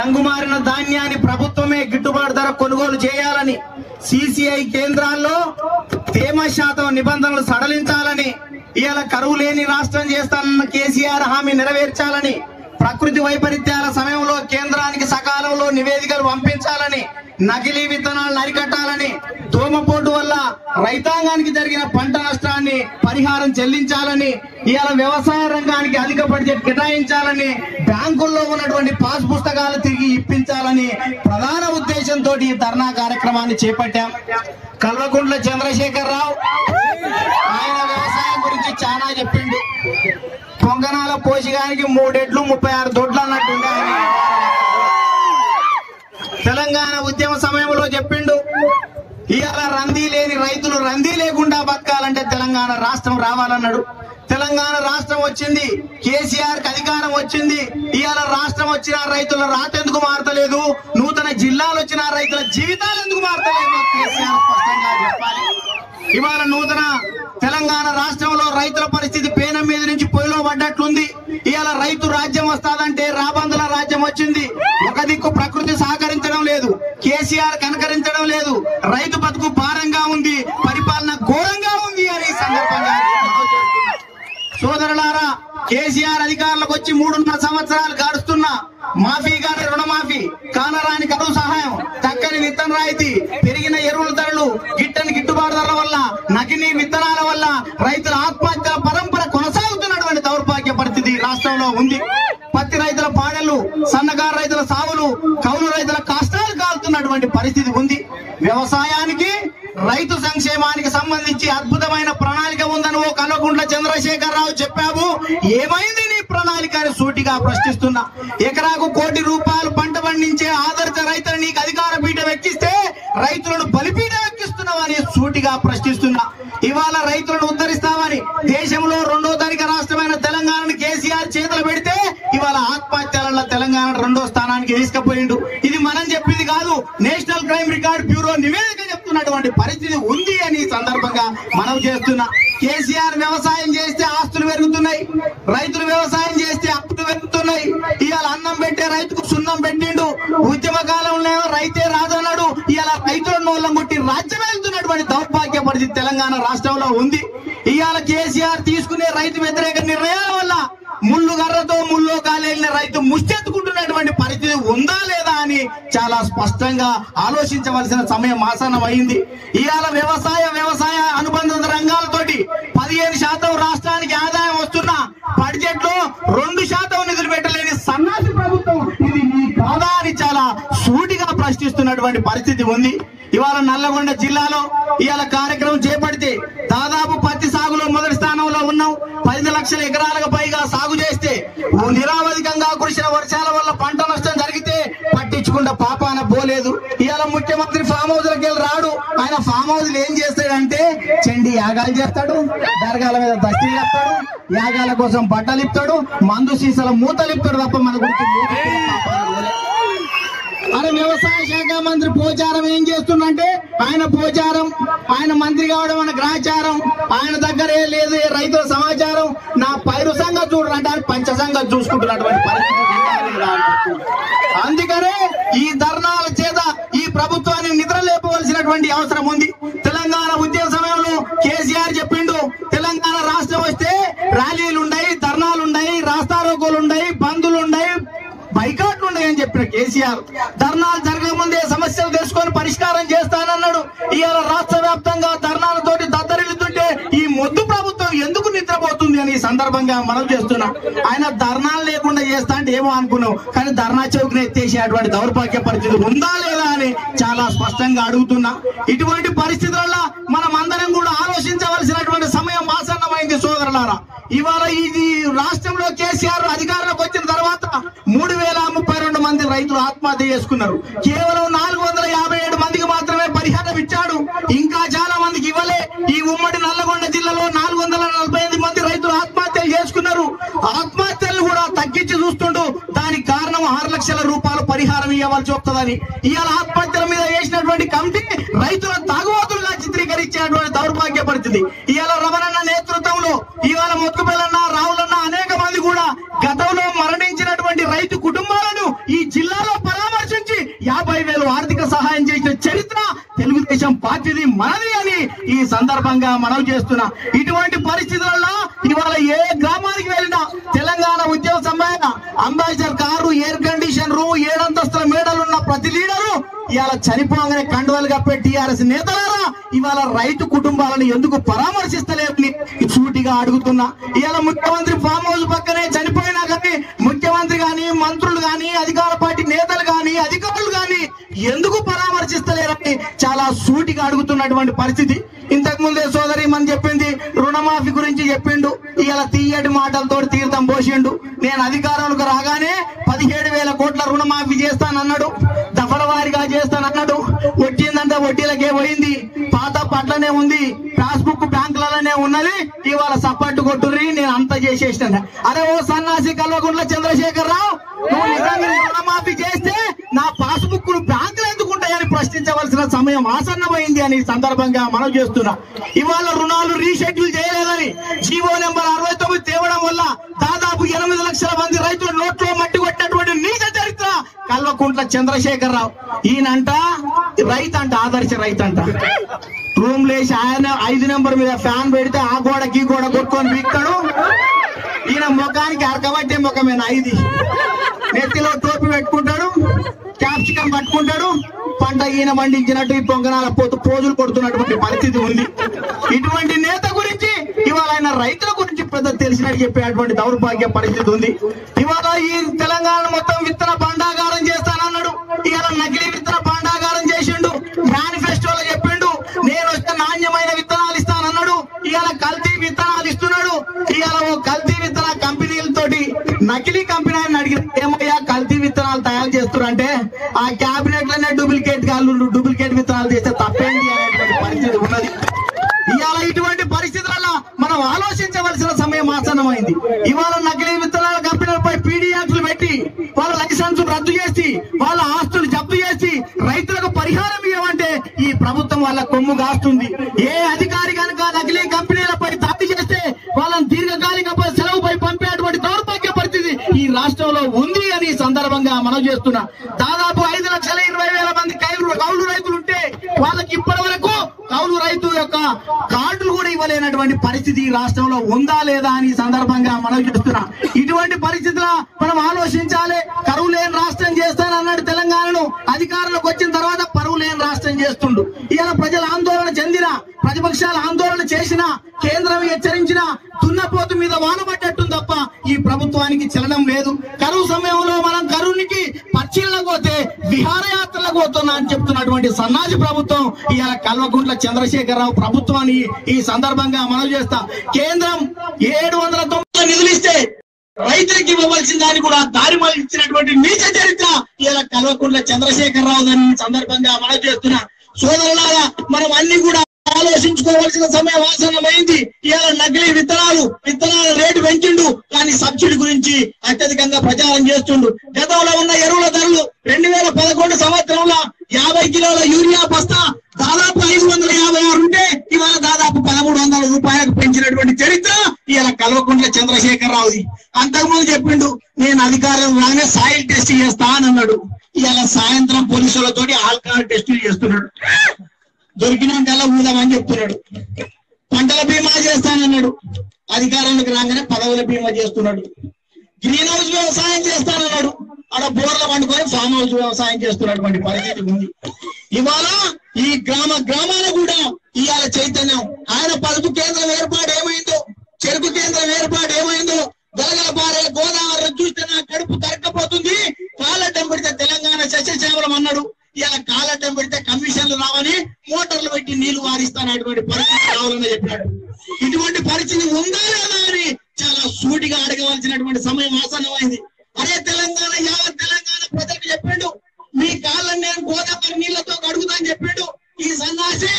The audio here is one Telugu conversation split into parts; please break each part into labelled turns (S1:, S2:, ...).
S1: రంగుమారిన ధాన్యాన్ని ప్రభుత్వమే గిట్టుబాటు ధర కొనుగోలు చేయాలని సిసిఐ కేంద్రాల్లో తేమ శాతం నిబంధనలు సడలించాలని ఇవాళ కరువు లేని రాష్ట్రం చేస్తానన్న కేసీఆర్ హామీ నెరవేర్చాలని ప్రకృతి వైపరీత్యాల సమయంలో కేంద్రానికి సకాలంలో నివేదికలు పంపించాలని నకిలీ విత్తనాలను అరికట్టాలని దోమపోటు వల్ల రైతాంగానికి జరిగిన పంట నష్టాన్ని పరిహారం చెల్లించాలని ఇవాళ వ్యవసాయ రంగానికి అధిక బడ్జెట్ కేటాయించాలని బ్యాంకుల్లో ఉన్నటువంటి పాస్ పుస్తకాలు తిరిగి ఇప్పించాలని ప్రధాన ఉద్దేశంతో ఈ ధర్నా కార్యక్రమాన్ని చేపట్టాం. కల్వకుంట్ల చంద్రశేఖర్ రావు ఆయన వ్యవసాయం గురించి చాలా చెప్పిండు. దొంగనాల పోషకానికి మూడెడ్లు ముప్పై ఆరు దొడ్లు అన్నట్టు తెలంగాణ ఉద్యమ సమయంలో చెప్పిండు ఇవాళ రందీ లేని రైతులు రందీ లేకుండా బతకాలంటే తెలంగాణ రాష్ట్రం రావాలన్నాడు. తెలంగాణ రాష్ట్రం వచ్చింది కేసీఆర్ అధికారం వచ్చింది ఇవాళ రాష్ట్రం వచ్చిన రైతుల రాత ఎందుకు మారతలేదు? నూతన జిల్లాలు వచ్చిన రైతుల జీవితాలు ఎందుకు మారతలేదు? కేసీఆర్ స్పష్టంగా చెప్పాలి. ఇవాళ నూతన తెలంగాణ రాష్ట్రం రైతుల పరిస్థితి పేనం మీద నుంచి పొయ్యిలో పడ్డట్లుంది. ఇవాళ రైతు రాజ్యం వస్తాదంటే రాబందుల రాజ్యం వచ్చింది. ఒక దిక్కు ప్రకృతి సహకరించడం లేదు. కేసీఆర్ కనకరించడం లేదు. రైతు బతుకు భారంగా ఉంది. పరిపాలన ఘోరంగా ఉంది అని సందర్భంగా సోదరులారా కేసీఆర్ అధికారులకు వచ్చి మూడున్నర సంవత్సరాలు గడుస్తున్నా. మాఫీ గాని రుణమాఫీ కానరాని కరువు సహాయం చక్కని విత్తన రాయితీ పెరిగిన ఎరువుల నకిలీ విత్తనాల వల్ల రైతుల ఆత్మహత్యల పరంపర కొనసాగుతున్నటువంటి దౌర్భాగ్య పరిస్థితి రాష్ట్రంలో ఉంది. పత్తి రైతుల పాడలు సన్నకారు రైతుల సాగులు కౌలు రైతుల కష్టాలు కాలుతున్నటువంటి పరిస్థితి ఉంది. వ్యవసాయానికి రైతు సంక్షేమానికి సంబంధించి అద్భుతమైన ప్రణాళిక ఉందని ఓ కల్వకుంట్ల చంద్రశేఖర్ రావు చెప్పావు. ఏమైంది నీ ప్రణాళిక అని సూటిగా ప్రశ్నిస్తున్నా. ఎకరాకు కోటి రూపాయలు పంట పండించే ఆదర్శ రైతులు నీకు అధికార పీఠం ఎక్కిస్తే రైతులను బలిపీఠం అని సూటిగా ప్రశ్నిస్తున్నా. ఇవాళ రైతులను ఉద్ధరిస్తామని దేశంలో రెండో తారీఖు రాష్ట్రమైన తెలంగాణను కేసీఆర్ చేతులు పెడితే ఇవాళ ఆత్మహత్యల తెలంగాణ రెండో స్థానానికి తీసుకుపోయిండు. ఇది మనం చెప్పింది కాదు నేషనల్ క్రైమ్ రికార్డ్ బ్యూరో నివేదిక చెప్తున్నటువంటి పరిస్థితి ఉంది అని సందర్భంగా మనం చేస్తున్నా. కేసీఆర్ వ్యవసాయం చేస్తే ఆస్తులు పెరుగుతున్నాయి రైతులు వ్యవసాయం చేస్తే ఉన్నాయి. ఇవాళ అన్నం పెట్టే రైతుకు సున్నం పెట్టిండు. ఉద్యమ కాలంలో రైతే రాదన్నాడు ఇవాళ రైతుల నోళ్ళం కొట్టి రాజ్యం వెళ్తున్నటువంటి దౌర్భాగ్య పరిస్థితి తెలంగాణ రాష్ట్రంలో ఉంది. ఇవాళ కేసీఆర్ తీసుకునే రైతు వ్యతిరేక నిర్ణయాల వల్ల ముళ్ళు గర్రతో ముళ్ళు కాలేలిన రైతు ముష్టెత్తుకుంటున్నటువంటి పరిస్థితి ఉందా లేదా అని చాలా స్పష్టంగా ఆలోచించవలసిన సమయం ఆసనం అయింది ఇవాళ వ్యవసాయ వ్యవసాయ అనుబంధ రంగాలతోటి పదిహేను శాతం రాష్ట్రానికి ఆదాయం వస్తున్న బడ్జెట్లో రెండు శాతం నిధులు పెట్టలేని సన్నాసి ప్రభుత్వం ఇది మీ కాదా అని చాలా సూటిగా ప్రశ్నిస్తున్నటువంటి పరిస్థితి ఉంది. ఇవాళ నల్లగొండ జిల్లాలో ఇవాళ కార్యక్రమం చేపడితే దాదాపు పత్తి సాగులో మొదటి స్థానంలో ఉన్నాం. పది లక్షల ఎకరాలకు పైగా సాగు చేస్తే నిరావధికంగా కురిసిన వర్షాల వల్ల పంట నష్టం జరిగితే పట్టించుకుంటే పాపాన పోలేదు. ఇవాళ ముఖ్యమంత్రి ఫామ్ హౌస్ లకి వెళ్ళి రాడు. ఆయన ఫామ్ హౌస్ ఏం చేస్తాడంటే చండి యాగాలు చేస్తాడు దర్గాల మీద దస్తీ చేస్తాడు యాగాల కోసం బట్టలు ఇస్తాడు మందు సీసాల మూతలు ఇస్తాడు తప్ప మన గురించి మరి అరే వ్యవసాయ శాఖ మంత్రి పోచారం ఏం చేస్తుందంటే ఆయన పోచారం ఆయన మంత్రి కావడం అన్న గ్రహచారం ఆయన దగ్గర ఏ లేదు రైతుల సమాచారం నా పైరు సంఘం చూడంటే ఆయన పంచ చూసుకుంటున్నటువంటి పరిస్థితి అందుకనే ఈ ధర్నాల చేత ఈ ప్రభుత్వాన్ని నిద్ర లేపవలసినటువంటి అవసరం ఉంది. తెలంగాణ ఉద్యమ సమయంలో కేసీఆర్ చెప్పిండు తెలంగాణ రాష్ట్రం వస్తే ర్యాలీలు ఉన్నాయి ధర్నాలు ఉన్నాయి రాస్తారోకోలు ఉన్నాయి బంధులు ఉన్నాయి బైకాట్లు ఉన్నాయని చెప్పిన కేసీఆర్. ధర్నాలు జరగకముందే సమస్యలు తెలుసుకొని పరిష్కారం చేస్తానన్నాడు. ఇవాళ రాష్ట్ర వ్యాప్తంగా ధర్నాలతోటి దద్దరిల్లుతుంటే ఈ మొద్దు ప్రభుత్వం ఎందుకు నిద్రపోతుంది అని సందర్భంగా మనం చేస్తున్నాం. ఆయన ధర్నాలు లేకుండా చేస్తా అంటే ఏమో అనుకున్నాం. కానీ ధర్నా చౌక్ని ఎత్తేసేటువంటి దౌర్భాగ్య పరిస్థితి ఉందా లేదా అని చాలా స్పష్టంగా అడుగుతున్నా. ఇటువంటి పరిస్థితులలో మనం అందరం కూడా ఆలోచించవలసినటువంటి సమయం ఆసన్నమైంది సోదరులారా. ఇవాళ ఇది రాష్ట్రంలో కేసీఆర్ అధికారంలోకి వచ్చిన తర్వాత మూడు వేల రైతులు ఆత్మహత్య చేసుకున్నారు. కేవలం నాలుగు వందల యాభై ఏడు మందికి మాత్రమే పరిహారం ఇచ్చాడు. ఇంకా చాలా మందికి ఇవ్వలే. ఈ ఉమ్మడి నల్లగొండ జిల్లాలో నాలుగు వందల నలభై ఎనిమిది మంది రైతులు ఆత్మహత్యలు చేసుకున్నారు. ఆత్మహత్యలు కూడా తగ్గించి చూస్తుంటూ దానికి కారణం ఆరు లక్షల రూపాయలు పరిహారం ఇవ్వాల్సి వస్తుందని. ఇవాళ ఆత్మహత్యల మీద వేసినటువంటి కమిటీ రైతుల తాగుబోతులుగా చిత్రీకరించేటువంటి దౌర్భాగ్య పరిస్థితి ఇవాళ రమణన్న నేతృత్వంలో ఇవాళ మొత్తుపల్లన్న రావులన్న అనేక మంది కూడా గతంలో మరణ ఉన్నటువంటి రైతు కుటుంబాలను ఈ జిల్లాలో పరామర్శించి యాభై వేలు ఆర్థిక సహాయం చేసిన చరిత్ర తెలుగుదేశం పార్టీది మనది అని ఈ సందర్భంగా మనవి చేస్తున్నా. ఇటువంటి పరిస్థితులలో ఇవాళ ఏ గ్రామానికి వెళ్ళినా తెలంగాణ ఉద్యమ ambassador car air condition room ఏడంతస్తుల మేడలున్న ప్రతి లీడరు ఇవాళ చనిపోగానే కండువలు కప్పే టీఆర్ఎస్ నేతలారా? ఇవాళ రైతు కుటుంబాలను ఎందుకు పరామర్శిస్తలేరని సూటిగా అడుగుతున్నా. ఇవాళ ముఖ్యమంత్రి ఫామ్ హౌస్ పక్కనే చనిపోయినా కానీ ముఖ్యమంత్రి కానీ మంత్రులు గాని అధికార పార్టీ నేత ఎందుకు పరామర్శిస్తలేరని చాలా సూటిగా అడుగుతున్నటువంటి పరిస్థితి. ఇంతకు ముందే సోదరి మన చెప్పింది రుణమాఫీ గురించి చెప్పిండు ఇలా తీయటి మాటలతో తీర్థం పోసిండు. నేను అధికారంలోకి రాగానే పదిహేడు వేల కోట్ల రుణమాఫీ చేస్తానన్నాడు దఫల వారిగా చేస్తానన్నాడు. వడ్డీందంటే వడ్డీలకే పోయింది పాత పట్లనే ఉంది పాస్బుక్ బ్యాంకులలోనే ఉన్నది ఇవాళ సప్పట్టు కొట్టుర్రి నేను అంత చేసేసిన అరే ఓ సన్నాసి కల్వకుంట్ల చంద్రశేఖర్ రావు నువ్వు నిజంగా రుణమాఫీ చేస్తే నా పాస్బుక్ను బ్యాంకులు ఎందుకుంటాయని ప్రశ్నించవలసిన సమయం ఆసన్నమైంది అని సందర్భంగా మనం చేస్తున్నా. ఇవాళ రుణాలు రీషెడ్యూల్ చేయలేదని జీవో నెంబర్ అరవై తొమ్మిది తేవడం వల్ల దాదాపు ఎనిమిది లక్షల మంది రైతులు నోట్లో మట్టి కొట్టినటువంటి నీచ చరిత్ర కల్వకుంట్ల చంద్రశేఖర్ రావు ఈయనంట రైతు అంట ఆదర్శ రైతు అంట రూమ్ లేచి ఆయన ఐదు నెంబర్ మీద ఫ్యాన్ పెడితే ఆ గోడకి ఈ గోడ కొట్టుకొని వీక్తాడు. ఈయన ముఖానికి అరకబట్టే ముఖమేనా ఇది? నెత్తిలో టోపీ పెట్టుకుంటాడు క్యాప్సికం పట్టుకుంటాడు పంట ఈయన పండించినట్టు ఈ పొంగనాల పోతు పోజులు కొడుతున్నటువంటి పరిస్థితి ఉంది. ఇటువంటి నేత గురించి ఇవాళ ఆయన రైతుల గురించి పెద్ద తెలిసినట్టు చెప్పేటువంటి దౌర్భాగ్య పరిస్థితి ఉంది. ఇవాళ ఈ తెలంగాణ మొత్తం విత్తన పండాగారం చేస్తానన్నాడు. ఇవాళ నకిలీ విత్తన పండాగారం చేసిండు. మేనిఫెస్టోలో చెప్పిండు నేను వస్తే నాణ్యమైన విత్తనాలు ఇస్తానన్నాడు. ఇవాళ కల్తీ విత్తనాలు ఇస్తున్నాడు. ఇవాళ నకిలీ కంపెనీ అని అడిగిన ఏమయ్యా కల్తీ విత్తనాలు తయారు చేస్తున్నారంటే ఆ క్యాబినెట్లోనే డూప్లికేట్ గాళ్ళు డూప్లికేట్ విత్తనాలు చేస్తే తప్పేంటి అనేటువంటి పరిస్థితి ఉన్నది. ఇవాళ ఇటువంటి పరిస్థితులలో మనం ఆలోచించవలసిన సమయం ఆసన్నమైంది. ఇవాళ నకిలీ విత్తనాల కంపెనీలపై పీడీ పెట్టి వాళ్ళ లైసెన్స్ రద్దు చేసి వాళ్ళ ఆస్తులు జప్తు చేసి రైతులకు పరిహారం ఇవ్వమంటే ఈ ప్రభుత్వం వాళ్ళ కొమ్ము కాస్తుంది. ఏ అధికారి కనుక నకిలీ కంపెనీలపై దాడి చేస్తే వాళ్ళని దీర్ఘకాలిక సెలవుపై పంపేటువంటి దౌర్భాగ్యం ఈ రాష్ట్రంలో ఉంది అని సందర్భంగా మనం చేస్తున్నా. దాదాపు ఐదు లక్షల ఇరవై వేల మంది కౌలు కౌలు రైతులు ఉంటే వాళ్ళకి ఇప్పటి వరకు కౌలు రైతు యొక్క కార్డులు కూడా ఇవ్వలేనటువంటి పరిస్థితి ఈ రాష్ట్రంలో ఉందా లేదా అని సందర్భంగా మనం చేస్తున్నా. ఇటువంటి పరిస్థితుల మనం ఆలోచించాలి. కరువు లేని రాష్ట్రం చేస్తానన్నాడు తెలంగాణను. అధికారంలోకి వచ్చిన తర్వాత లేని రాష్ట్రం చేస్తుండు? ఇవాళ ప్రజలు ఆందోళన చెందిన ప్రతిపక్షాలు ఆందోళన చేసిన కేంద్రం హెచ్చరించిన దున్నపోతు మీద వాన పడ్డట్టుంది తప్ప ఈ ప్రభుత్వానికి చలనం లేదు. కరువు సమయంలో మనం కరువునికి పచ్చిళ్ళకు పోతే విహారయాత్రలకు పోతున్నా అని చెప్తున్నటువంటి సన్నాసి ప్రభుత్వం ఇవాళ కల్వకుంట్ల చంద్రశేఖరరావు ప్రభుత్వాన్ని ఈ సందర్భంగా మనం చేస్తాం. కేంద్రం ఏడు వందల తొంభై నిధులు ఇస్తే రైతులకు ఇవ్వవలసిన దాన్ని కూడా దారి మళ్ళించినటువంటి నీచ చరిత్ర ఇలా కల్వకుంట్ల చంద్రశేఖరరావు దాన్ని ఈ సందర్భంగా మనం చేస్తున్నా సోదరులారా మనం అన్ని కూడా ఆలోచించుకోవాల్సిన సమయం ఆసన్నమైంది. ఇలా నకిలీ విత్తనాలు విత్తనాల రేటు పెంచిండు. కానీ సబ్సిడీ గురించి అత్యధికంగా ప్రచారం చేస్తుండు. గతంలో ఉన్న ఎరువుల ధరలు రెండు వేల పదకొండు సంవత్సరంలో యాభై కిలోల యూరియా బస్తా దాదాపు ఐదు వందల యాభై ఆరు ఉంటే ఇవాళ దాదాపు పదమూడు వందల రూపాయలకు పెంచినటువంటి చరిత్ర ఇవాళ కల్వకుంట్ల చంద్రశేఖరరావుది. అంతకుముందు చెప్పిండు నేను అధికారం రాగానే సాయిల్ టెస్ట్ చేస్తా అని అన్నాడు. ఇవాళ సాయంత్రం పోలీసులతోటి ఆల్కహాల్ టెస్టులు చేస్తున్నాడు. దొరికినాకల్లా ఊదామని చెప్తున్నాడు. పంటల బీమా చేస్తానన్నాడు. అధికారంలోకి రాగానే పదవుల బీమా చేస్తున్నాడు. గ్రీన్ హౌస్ వ్యవసాయం చేస్తానన్నాడు ఆడ బోర్ల పండుకొని ఫామ్ హౌస్ వ్యవసాయం చేస్తున్నటువంటి పరిస్థితి ఉంది. ఇవాళ ఈ గ్రామ గ్రామాల కూడా ఇవాళ చైతన్యం. ఆయన పలుపు కేంద్రం ఏర్పాటు ఏమైందో చెరుకు కేంద్రం ఏర్పాటు ఏమైందో గలగల పారే గోదావరి చూస్తే నా కడుపు తరక్కపోతుంది కాలడ్డం పెడితే తెలంగాణ సస్యశ్యామలం అన్నాడు ఇలా కాలడ్డం పెడితే కమిషన్లు రావని మోటార్లు పెట్టి నీళ్ళు వారిస్తానటువంటి పరిస్థితి రావాలని చెప్పాడు ఇటువంటి పరిస్థితి ఉందా లేదా అని చాలా సూటిగా అడగవలసినటువంటి సమయం ఆసన్నమైంది. అరే తెలంగాణ యావత్ తెలంగాణ ప్రజలకు చెప్పిండు మీ కాళ్ళని నేను గోదావరి నీళ్ళతో కడుగుతా అని చెప్పిండు. ఈ సన్నాసి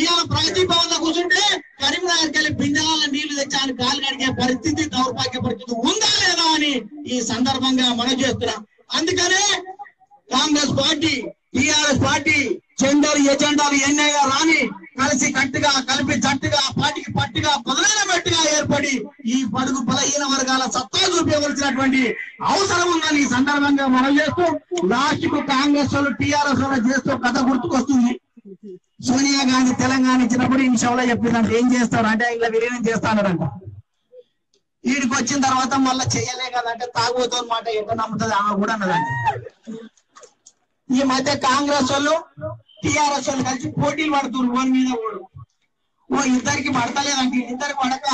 S1: ఇవాళ ప్రగతి భవన్లో కూర్చుంటే కరీంనగర్ వెళ్ళి బిందెల నీళ్ళు తెచ్చాను కాలు కడిగే పరిస్థితి దౌర్భాగ్య పరిస్థితి ఉందా లేదా అని ఈ సందర్భంగా మనం చేస్తున్నాం. అందుకనే కాంగ్రెస్ పార్టీ టిఆర్ఎస్ పార్టీ జెండర్ ఎజెండాలు ఎన్నయ్యా రాని కలిసి కట్టుగా కలిపి జట్టుగా పార్టీకి పట్టుగా పొదలైన మెట్టుగా ఈ బడుగు బలహీన వర్గాల సత్తా చూపించవలసినటువంటి అవసరం ఉందని ఈ సందర్భంగా మనం చేస్తూ లాస్ట్కు కాంగ్రెస్ వాళ్ళు టీఆర్ఎస్ వాళ్ళు చేస్తూ కథ గుర్తుకొస్తుంది. సోనియా గాంధీ తెలంగాణ ఇచ్చినప్పుడు ఈ విషయంలో చెప్పిందంట ఏం చేస్తారు అంటే ఇలా విలీనం చేస్తానంట వీడికి వచ్చిన తర్వాత మళ్ళీ చేయలే కదంటే తాగుబోతో మాట ఎట్లా నమ్ముతుంది? ఆమె కూడా అన్నదండి ఈ మధ్య కాంగ్రెస్ వాళ్ళు టిఆర్ఎస్ వాళ్ళు కలిసి పోటీలు పడుతున్నారు ఓన్ మీద ఓడు. ఓ ఇద్దరికి పడతలేదండి ఇద్దరికి పడక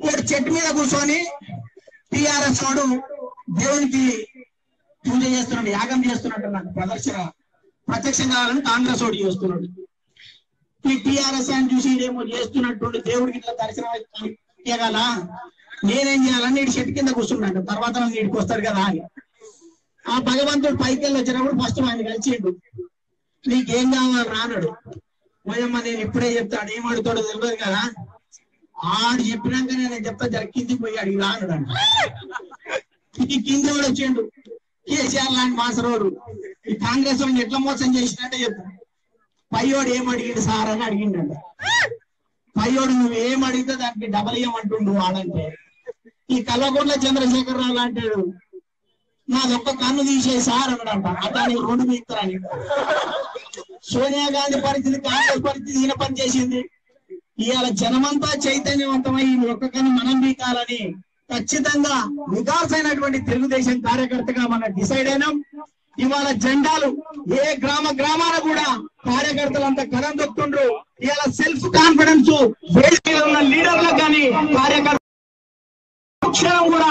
S1: ఓడు చెట్టు మీద కూర్చొని టిఆర్ఎస్ వాడు దేవునికి పూజ చేస్తున్నాడు యాగం చేస్తున్నాడు నాకు ప్రదర్శన ప్రత్యక్షం కావాలని కాంగ్రెస్ వాడు చేస్తున్నాడు. ఈ టిఆర్ఎస్ అని చూసి ఏమో చేస్తున్నట్టు దేవుడికి ఇట్లా దర్శనం ఇవ్వగల నేనేం చేయాలని ఇటు చెట్టు కింద కూర్చున్నాడు. తర్వాత నీటికి వస్తారు వస్తాడు కదా అని. ఆ భగవంతుడు పైకి వెళ్ళి వచ్చినప్పుడు ఫస్ట్ ఆయన కలిసిండు. నీకేం కావాలి రానడు పోయమ్మ నేను ఇప్పుడే చెప్తాడు ఏం అడుగుతాడో తెలియదు కదా. ఆడు చెప్పినాక నేను చెప్తా జర కిందికి పోయి అడిగి రానడు ఈ కింద కూడా వచ్చిండు. కేసీఆర్ లాంటి మాసరోడు. ఈ కాంగ్రెస్ వాడిని ఎట్లా మోసం చేసినట్టే చెప్పు. పయ్యోడు ఏం అడిగిండు సార్ అని అడిగిండంట. పయ్యోడు నువ్వు ఏం అడిగితే దానికి డబల్ ఏమంటుండు వాడంటే. ఈ కల్లగొండ చంద్రశేఖర్ రావు అంటాడు నాదొక్క కన్ను తీసే సార్ అన్నాడంట. అతనికి రెండు మీస్తారని సోనియా గాంధీ పరిస్థితి కాంగ్రెస్ పరిస్థితి ఈయన పని చేసింది. ఇవాళ జనమంతా చైతన్యవంతమై ఈ ఒక్క కన్ను మనం బీకాలని ఖచ్చితంగా నిదాసైనటువంటి తెలుగుదేశం కార్యకర్తగా మనం డిసైడ్ అయినాం. ఇవాళ జెండాలు ఏ గ్రామ గ్రామాన కూడా కార్యకర్తలంతా కరం దొక్కుండ్రు ఇవాళ సెల్ఫ్ కాన్ఫిడెన్స్ ఉన్న లీడర్లకు కానీ కార్యకర్త కూడా